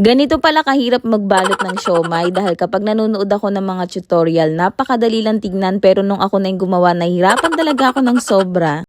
Ganito pala kahirap magbalot ng siomay dahil kapag nanonood ako ng mga tutorial, napakadali lang tignan pero nung ako na yung gumawa, nahirapan talaga ako ng sobra.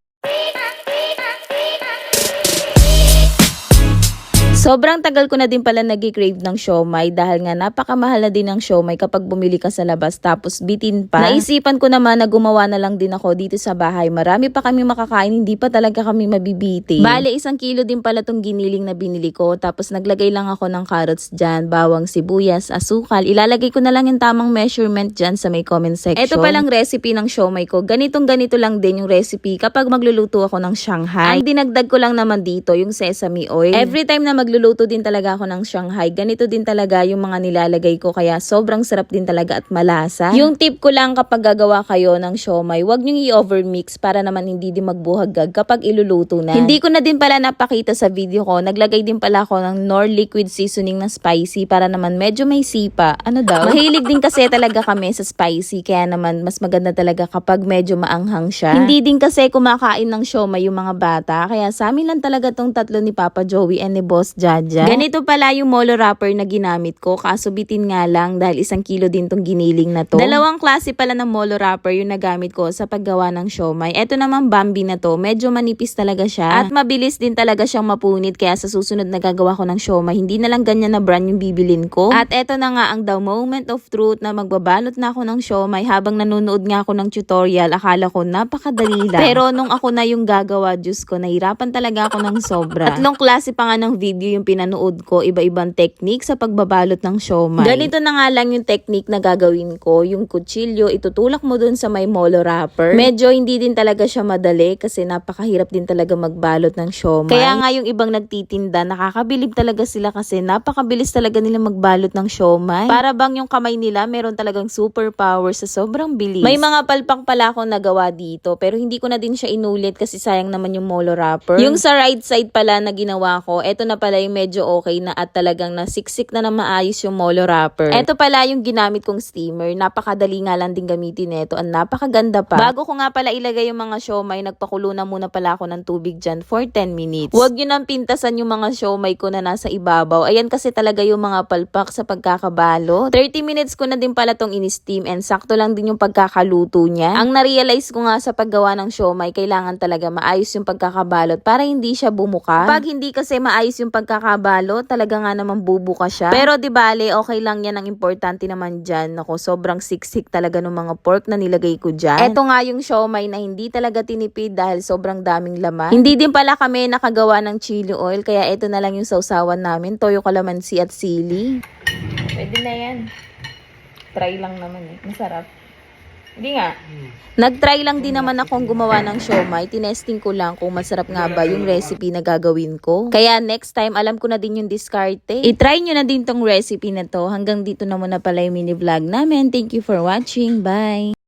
Sobrang tagal ko na din pala nag-crave ng siomay dahil nga napakamahal na din ng siomay kapag bumili ka sa labas tapos bitin pa. Naisipan ko naman na gumawa na lang din ako dito sa bahay. Marami pa kami makakain, hindi pa talaga kami mabibiti. Bale, isang kilo din pala tong giniling na binili ko tapos naglagay lang ako ng carrots dyan, bawang sibuyas, asukal. Ilalagay ko na lang yung tamang measurement dyan sa may comment section. Ito palang recipe ng siomay ko. Ganitong ganito lang din yung recipe kapag magluluto ako ng Shanghai. Ang dinagdag ko lang naman dito yung sesame oil. Every time na magluluto din talaga ako ng Shanghai, ganito din talaga yung mga nilalagay ko kaya sobrang sarap din talaga at malasa. Yung tip ko lang kapag gagawa kayo ng siomay, wag nyo i-overmix para naman hindi din magbuhaggag kapag iluluto na. Hindi ko na din pala napakita sa video ko, naglagay din pala ako ng Nor liquid seasoning na spicy para naman medyo may sipa. Ano daw? Mahilig din kasi talaga kami sa spicy kaya naman mas maganda talaga kapag medyo maanghang siya. Hindi din kasi kumakain ng siomay yung mga bata kaya sa amin lang talaga tong tatlo ni Papa Joey and ni Boss Jaja. Ganito pala yung molo wrapper na ginamit ko kaso bitin nga lang dahil isang kilo din tong giniling na to. Dalawang klase pala ng molo wrapper yung nagamit ko sa paggawa ng siomay. Ito naman Bambi na to, medyo manipis talaga siya at mabilis din talaga siyang mapunit kaya sa susunod na gagawa ko ng siomay, hindi na lang ganyan na brand yung bibilin ko. At eto na nga ang the moment of truth na magbabalot na ako ng siomay habang nanonood nga ako ng tutorial, akala ko napakadali lang. Pero nung ako na yung gagawa, Diyos ko, nahirapan talaga ako ng sobra. Tatlong klase pa nga ng video yung pinanood ko, iba-ibang technique sa pagbabalot ng siomay. Ganito na nga lang yung technique na gagawin ko, yung kutsilyo, itutulak mo dun sa may molo wrapper. Medyo hindi din talaga siya madali kasi napakahirap din talaga magbalot ng siomay. Kaya nga yung ibang nagtitinda, nakakabilib talaga sila kasi napakabilis talaga nila magbalot ng siomay. Para bang yung kamay nila meron talagang superpower sa sobrang bilis. May mga palpak pala akong nagawa dito pero hindi ko na din siya inulit kasi sayang naman yung molo wrapper. Yung sa right side pala na ginawa ko, eto na pala yung medyo okay na at talagang nasiksik na na maayos yung molo wrapper. Eto pala yung ginamit kong steamer. Napakadali nga lang din gamitin nito. Ang napakaganda pa. Bago ko nga pala ilagay yung mga siomay, nagpakulo na muna pala ako ng tubig dyan for 10 minutes. Huwag nyo nang pintasan yung mga siomay ko na nasa ibabaw. Ayan kasi talaga yung mga palpak sa pagkakabalo. 30 minutes ko na din pala tong in-steam and sakto lang din yung pagkakaluto niya. Ang na-realize ko nga sa paggawa ng siomay, kailangan talaga maayos yung pagkakabalot para hindi siya bumuka. Pag hindi kasi maayos yung pagkakabalot, talaga nga naman bubuka siya. Pero di bale, okay lang yan. Ang importante naman dyan. Ako, sobrang siksik talaga ng mga pork na nilagay ko dyan. Eto nga yung siomay na hindi talaga tinipid dahil sobrang daming laman. Hindi din pala kami nakagawa ng chili oil, kaya eto na lang yung sausawan namin. Toyo kalamansi at sili. Pwede na yan. Try lang naman eh. Masarap. Hindi nga. Nag-try lang din naman akong gumawa ng siomay. Tinesting ko lang kung masarap nga ba yung recipe na gagawin ko. Kaya next time, alam ko na din yung diskarte. I-try nyo na din tong recipe na to. Hanggang dito na muna pala yung mini vlog namin. Thank you for watching. Bye!